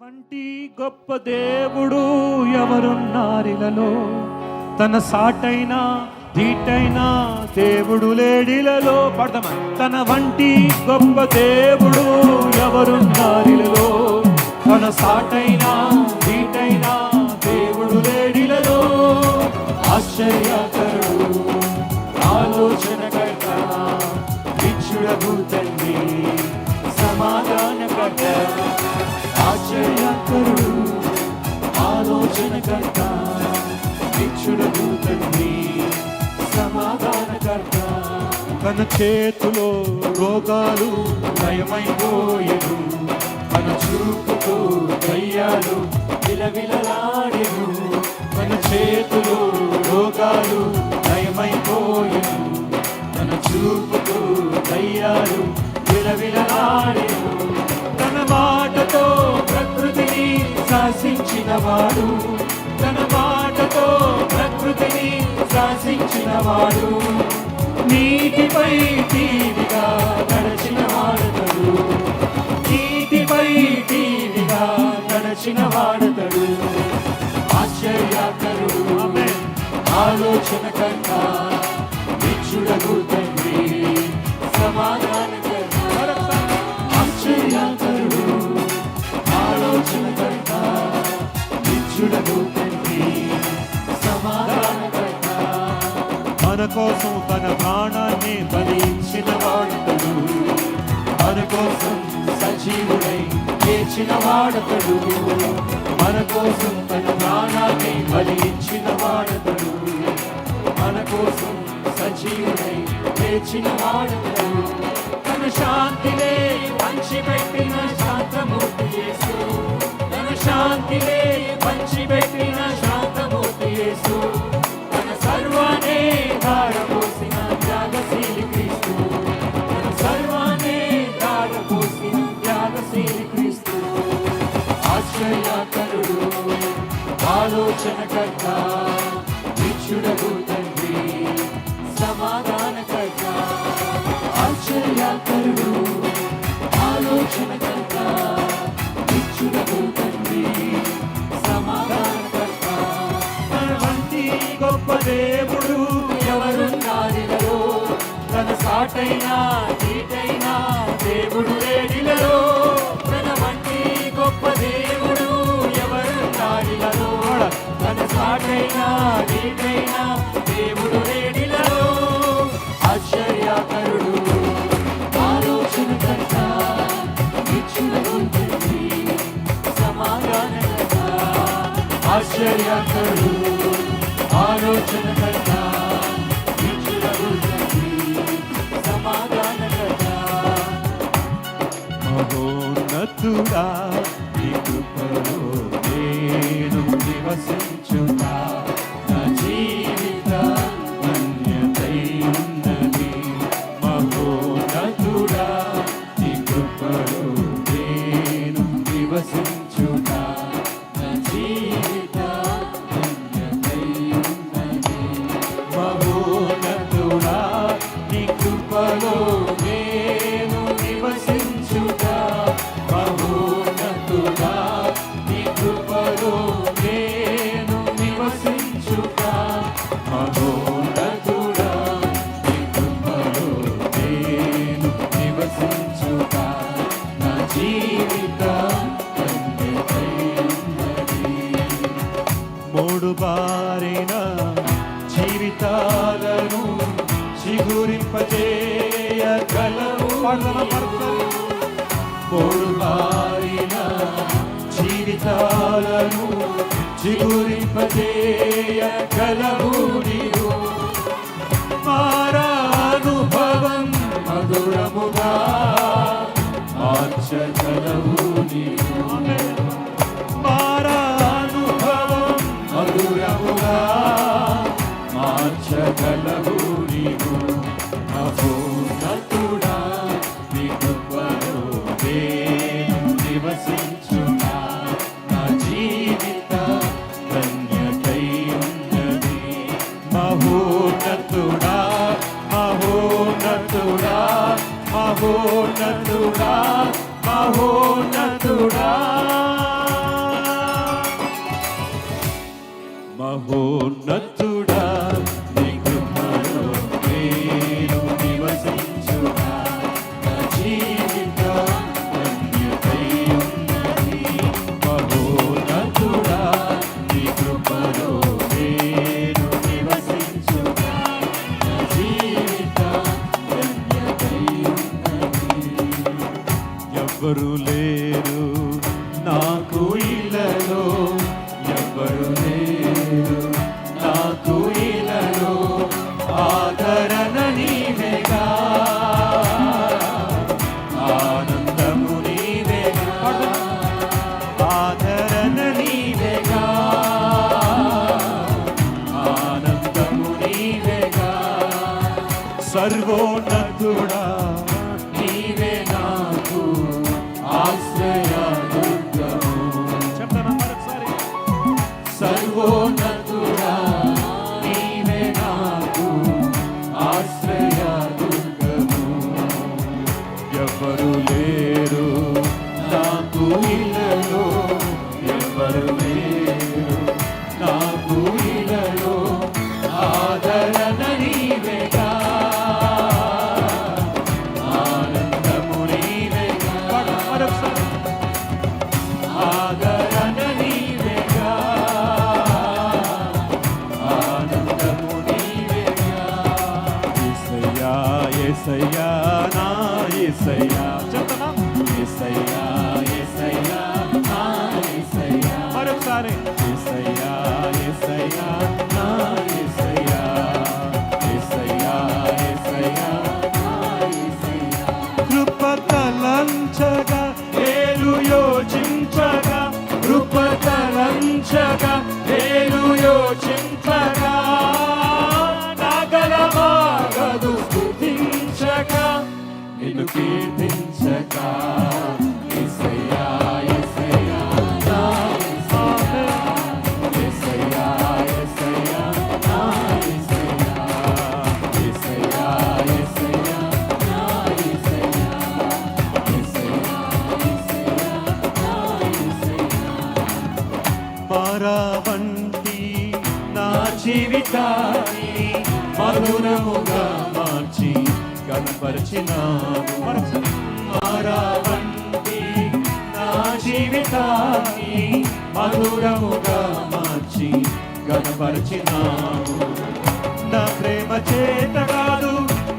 వంటి గొప్ప దేవుడు ఎవరున్నారిలలో? తన సాటైన దీటైన దేవుడు లేడిలలో? పడదామా? తన వంటి గొప్ప దేవుడు ఎవరున్నారిలలో? తన సాటైన దీటైన దేవుడు లేడిలలో? ఆశ్చర్య ఆశ్చర్యకరుడు ఆలోచనకర్త విచ్చుడగు తండ్రి సమాధానకర్త. తన చేతిలో రోగాలు నయమైపోయేను తన చూపుతో దయ్యాలు విలవిలలాడెను తన చేతిలో రోగాలు నయమైపోయేను తన చూపుతో దయ్యాలు విలవిలలాడెను తన మాటతో శాసించిన వాడు తన మాటతో ప్రకృతిని శాసించిన వాడు నీటిపై టీవిగా నడచిన వాడతడు నీటిపై టీవిగా నడచిన వాడతడు ఆశ్చర్యకరుడు. ఆలోచన విచ్చుడగు కోసం తన ప్రాణాన్ని బలించిన వాడతడు. మన కోసం సజీవుడై లేచిన వాడతడు. మన కోసం తన ప్రాణాన్ని బలించిన వాడతడు. మన కోసం సజీవుడై లేచిన వాడతడు. తన శాంతిలే పంచిపెట్టిన శాంతమూర్తి యేసు. తన శాంతిలే పంచిపెట్టిన శాంతి ఆలోచనకర్త విచ్చుడగు తండ్రి సమాధానకర్త ఆశ్చర్యకరుడు ఆలోచనకర్త విచ్చుడగు తండ్రి సమాధానకర్త తన వంటి గొప్ప దేవుడు. ఎవరున్నారిలలో తన సాటైన తీటైన దేవుడు. తన సాటైన తీటైన దేవుడు లేడిలలో ఆశ్చర్యకరుడు ఆలోచనకర్త విచ్చుడగు తండ్రి సమాధానకర్త. ఆశ్చర్యాకరుడు ఆలోచనకర్త విచ్చుడగు సమాధాన సమాధానకర్త. మహోన్నతుడా మూడు బారిన జీవితాలను చిగురింపజేయగలవు మూడు బారిన జీవితాలను చిగురింపజేయగలవు నీవు మారానుభవం మధురముగా మార్చగలవు నీవు మారానుభవం మధురముగా మార్చగలవు నీవు మహోన్నతుడా నీ కృపలో నేను होन्नत తలంచగా ఏలు యోచించగా కృప ఏలు యోచించగా. నాగలమాగదు నిన్ను కీర్తించగా. జీవితాన్ని మధురముగా మార్చి కనపరిచినావు పరవంటి నా జీవితాన్ని మధురముగా మార్చి కనపరిచినావు నా ప్రేమ చేత కాదు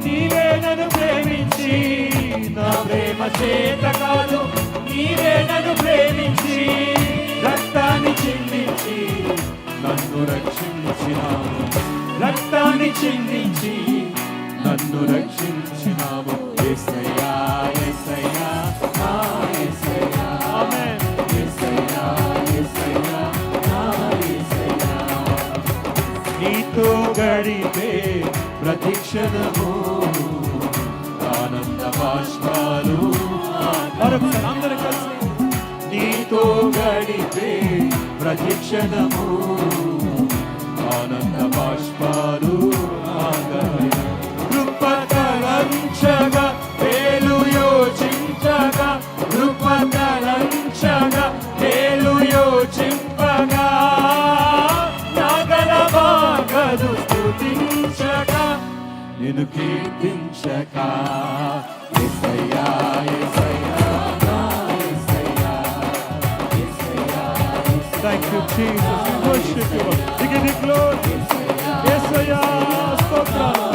నీవే నన్ను ప్రేమించి. నా ప్రేమ చేత కాదు నీవే నన్ను ప్రేమించి. గడిపే ప్రతిక్షణము. ఆనంద బాష్పాలు అందరూ కలిసి నీతో గడిపే ప్రతిక్షణము. ఆనంద బాష్ కీర్తించక కీర్తించగా యేసయ్యా Thank you, Jesus. We worship you. We give you glory. Yes, I am.